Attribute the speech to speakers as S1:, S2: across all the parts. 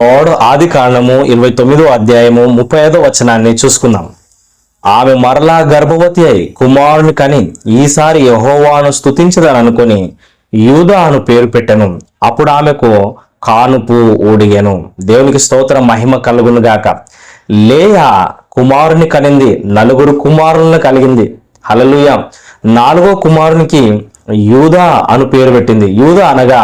S1: ఓడు ఆది కాండము ఇరవై తొమ్మిదో అధ్యాయము ముప్పై ఐదో వచనాన్ని చూసుకుందాం. ఆమె మరలా గర్భవతి అయి కుమారుని కని ఈసారి యహోవాను స్థుతించదననుకుని యూదా అను పేరు పెట్టను. అప్పుడు ఆమెకు కానుపు ఊడిగాను దేవునికి స్తోత్ర మహిమ కలుగును గాక. లేయా కుమారుని కనింది నలుగురు కుమారులను కలిగింది. హలలుయ నాలుగో కుమారునికి యూదా అను పేరు పెట్టింది. యూదా అనగా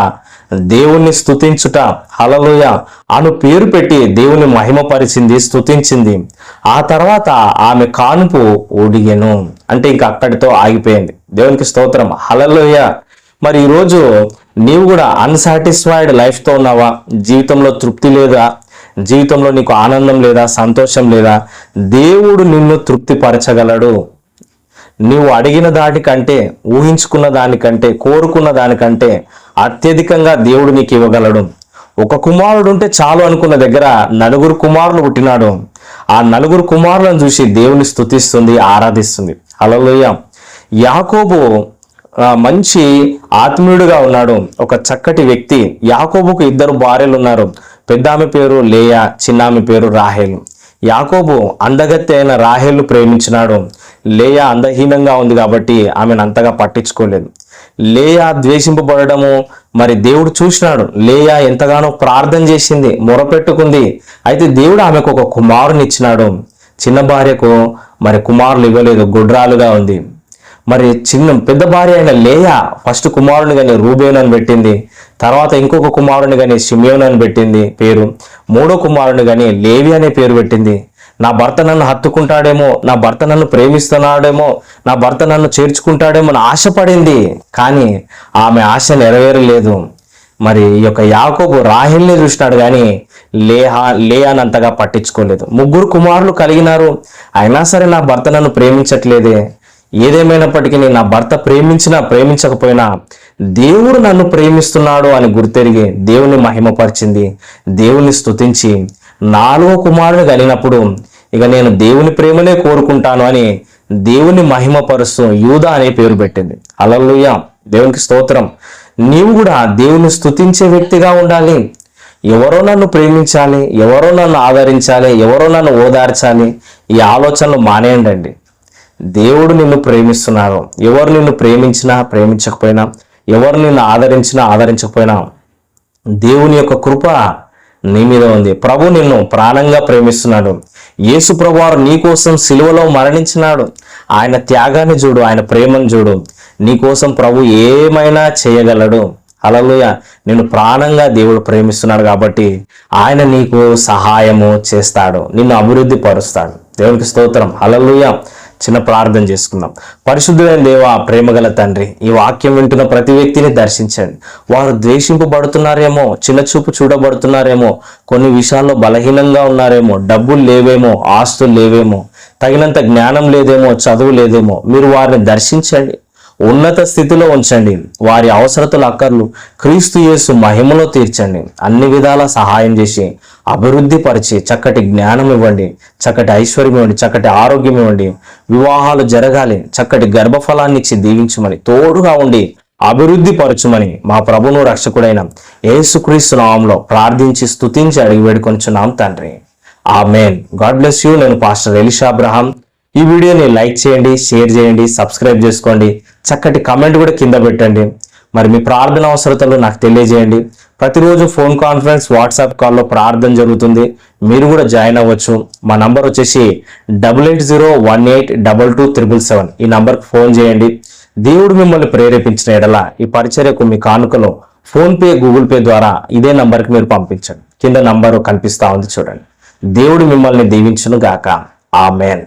S1: దేవుణ్ణి స్తుతించుట. హలలుయ అను పేరు పెట్టి దేవుని మహిమపరిచింది స్థుతించింది ఆ తర్వాత ఆమె కానుపు ఊడిగెను. అంటే ఇంక అక్కడితో ఆగిపోయింది. దేవునికి స్తోత్రం. హలలుయ మరి ఈరోజు నీవు కూడా అన్సాటిస్ఫైడ్ లైఫ్తో ఉన్నావా? జీవితంలో తృప్తి లేదా? జీవితంలో నీకు ఆనందం లేదా? సంతోషం లేదా? దేవుడు నిన్ను తృప్తిపరచగలడు. నీవు అడిగిన దానికంటే ఊహించుకున్న దానికంటే కోరుకున్న దానికంటే అత్యధికంగా దేవుడు నీకు ఇవ్వగలడు. ఒక కుమారుడు ఉంటే చాలు అనుకున్న దగ్గర నలుగురు కుమారులు పుట్టినాడు. ఆ నలుగురు కుమారులను చూసి దేవుని స్థుతిస్తుంది ఆరాధిస్తుంది. అలలోయ యాకోబు మంచి ఆత్మీయుడుగా ఉన్నాడు. ఒక చక్కటి వ్యక్తి. యాకోబుకు ఇద్దరు భార్యలు ఉన్నారు పెద్ద ఆమె పేరు లేయా చిన్నామి పేరు రాహేలు. యాకోబు అందగత్తె అయిన రాహేలు ప్రేమించినాడు. లేయా అందహీనంగా ఉంది కాబట్టి ఆమెను అంతగా పట్టించుకోలేదు. లేయా ద్వేషింపబడము మరి దేవుడు చూసినాడు లేయా ఎంతగానో ప్రార్థన చేసింది మొరపెట్టుకుంది. అయితే దేవుడు ఆమెకు ఒక కుమారుని ఇచ్చినాడు. చిన్న భార్యకు మరి కుమారులు ఇవ్వలేదు గుడ్రాలుగా ఉంది. మరి చిన్న పెద్ద భార్య అయిన లేయా ఫస్ట్ కుమారుని కానీ రూబేన్ అని పెట్టింది. తర్వాత ఇంకొక కుమారుని కానీ షిమియోన్ అని పెట్టింది పేరు. మూడో కుమారుని కానీ లేవి అనే పేరు పెట్టింది. నా భర్త నన్ను హత్తుకుంటాడేమో నా భర్త నన్ను ప్రేమిస్తున్నాడేమో నా భర్త నన్ను చేర్చుకుంటాడేమో అని ఆశపడింది. కానీ ఆమె ఆశ నెరవేరలేదు. మరి ఈ యొక్క యాకోబు రాహిల్ని చూసినాడు కానీ లేహా లేయానంతగా పట్టించుకోలేదు. ముగ్గురు కుమారులు కలిగినారు. అయినా సరే నా భర్త నన్ను ప్రేమించట్లేదే. ఏదేమైనప్పటికీ నా భర్త ప్రేమించినా ప్రేమించకపోయినా దేవుడు నన్ను ప్రేమిస్తున్నాడు అని గుర్తెరిగి దేవుని మహిమపరిచింది. దేవుని స్తుతించి నాలుగో కుమారుని కలిగినప్పుడు ఇక నేను దేవుని ప్రేమనే కోరుకుంటాను అని దేవుని మహిమపరుస్తూ యూదా అనే పేరు పెట్టింది. అలలుయ దేవునికి స్తోత్రం. నీవు కూడా దేవుని స్తుతించే వ్యక్తిగా ఉండాలి. ఎవరో నన్ను ప్రేమించాలి ఎవరో నన్ను ఆదరించాలి ఎవరో నన్ను ఓదార్చాలి. ఈ ఆలోచనలు మానేయండి దేవుడు నిన్ను ప్రేమిస్తున్నారు ఎవరు నిన్ను ప్రేమించినా ప్రేమించకపోయినా ఎవరు నిన్ను ఆదరించినా ఆదరించకపోయినా దేవుని యొక్క కృప నీ మీద ఉంది. ప్రభు నిన్ను ప్రాణంగా ప్రేమిస్తున్నాడు. యేసు ప్రభువారు నీ కోసం సిలువలో మరణించినాడు. ఆయన త్యాగాన్ని చూడు ఆయన ప్రేమను చూడు. నీ కోసం ప్రభు ఏమైనా చేయగలడు. అలలుయ నిన్ను ప్రాణంగా దేవుడు ప్రేమిస్తున్నాడు కాబట్టి ఆయన నీకు సహాయము చేస్తాడు. నిన్ను అభివృద్ధి పరుస్తాడు. దేవునికి స్తోత్రం. అలలుయ చిన్న ప్రార్థన చేసుకుందాం. పరిశుద్ధులైన దేవ ప్రేమగల తండ్రి ఈ వాక్యం వింటున్న ప్రతి వ్యక్తిని దర్శించండి. వారు ద్వేషింపబడుతున్నారేమో చిన్న చూపు చూడబడుతున్నారేమో కొన్ని విషయాల్లో బలహీనంగా ఉన్నారేమో డబ్బులు లేవేమో ఆస్తులు లేవేమో తగినంత జ్ఞానం లేదేమో చదువు లేదేమో మీరు వారిని దర్శించండి. ఉన్నత స్థితిలో ఉంచండి. వారి అవసరతల అక్కర్లు. క్రీస్తు యేసు మహిమలో తీర్చండి. అన్ని విధాల సహాయం చేసి అభివృద్ధి పరిచి చక్కటి జ్ఞానం ఇవ్వండి. చక్కటి ఐశ్వర్యం ఇవ్వండి. చక్కటి ఆరోగ్యం ఇవ్వండి. వివాహాలు జరగాలి. చక్కటి గర్భఫలాన్ని ఇచ్చి దీవించమని తోడుగా ఉండి అభివృద్ధి పరచుమని మా ప్రభును రక్షకుడైన యేసుక్రీస్తు నామంలో ప్రార్థించి స్తుతించి అడిగి వేడుకొంచున్నాం తండ్రి. ఆమెన్. God bless you. నేను పాస్టర్ ఎలిషా అబ్రహాం. ఈ వీడియోని లైక్ చేయండి షేర్ చేయండి సబ్స్క్రైబ్ చేసుకోండి. చక్కటి కమెంట్ కూడా కింద పెట్టండి. మరి మీ ప్రార్థన అవసరతలు నాకు తెలియజేయండి. ప్రతిరోజు ఫోన్ కాన్ఫరెన్స్ వాట్సాప్ కాల్లో ప్రార్థన జరుగుతుంది. మీరు కూడా జాయిన్ అవ్వచ్చు. మా నంబర్ వచ్చేసి double eight zero one eight double two triple seven. ఈ నంబర్కి ఫోన్ చేయండి. దేవుడు మిమ్మల్ని ప్రేరేపించిన ఎడల ఈ పరిచర్యకు మీ కానుకలు ఫోన్ పే గూగుల్ పే ద్వారా ఇదే నంబర్కి మీరు పంపించండి. కింద నంబరు కనిపిస్తూ ఉంది చూడండి. దేవుడు మిమ్మల్ని దీవించును గాక ఆ ఆమెన్.